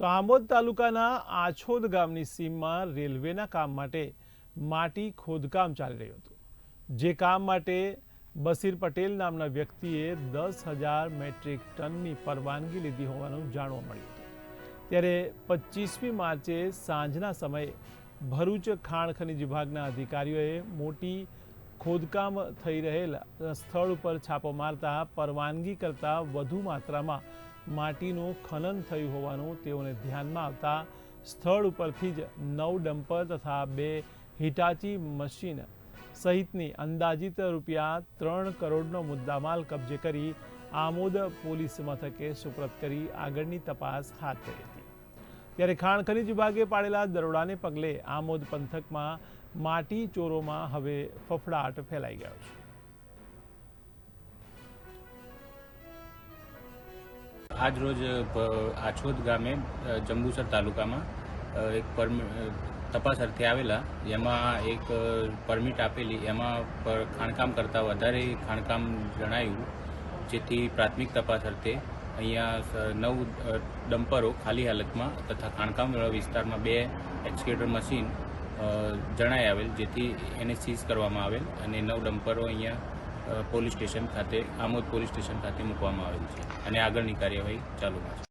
તો આમોદ તાલુકાના આછોદ ગામની સીમમાં રેલવેના કામ માટે માટી ખોદકામ ચાલી રહ્યું હતું. જે કામ માટે બસીર પટેલ નામના વ્યક્તિએ દસ હજાર મેટ્રિક ટનની પરવાનગી લીધી હોવાનું જાણવા મળ્યું હતું. ત્યારે પચીસમી માર્ચે સાંજના સમયે ભરૂચ ખાણ ખનિજ વિભાગના અધિકારીઓએ મોટી ખોદકામ થઈ રહેલા સ્થળ ઉપર છાપો મારતા પરવાનગી કરતાં વધુ માત્રામાં માટીનું ખનન થયું હોવાનું તેઓને ધ્યાનમાં આવતા સ્થળ ઉપરથી જ નવ ડમ્પર તથા બે હિટાચી મશીન સહિતની અંદાજિત રૂપિયા ત્રણ કરોડનો મુદ્દામાલ કબજે કરી આમોદ પોલીસ મથકે સુપ્રત કરી આગળની તપાસ હાથ ધરી હતી. ત્યારે ખાણ ખનીજ વિભાગે પાડેલા દરોડાને પગલે આમોદ પંથકમાં માટી ચોરોમાં હવે ફફડાટ ફેલાઈ ગયો છે. આજ રોજ આછોદ ગામે જંબુસર તાલુકામાં એક તપાસ અર્થે આવેલા, એમાં એક પરમિટ આપેલી, એમાં પર ખાણકામ કરતાં વધારે ખાણકામ જણાયું, જેથી પ્રાથમિક તપાસ અર્થે અહીંયા નવ ડમ્પરો ખાલી હાલતમાં તથા ખાણકામવાળા વિસ્તારમાં બે એક્સકેટર મશીન જણાઈ આવેલ, જેથી એને સીઝ કરવામાં આવેલ અને નવ ડમ્પરો અહીંયા પોલીસ સ્ટેશન ખાતે, આમોદ પોલીસ સ્ટેશન ખાતે મૂકવામાં આવેલ છે. અને આગળની કાર્યવાહી ચાલુમાં છે.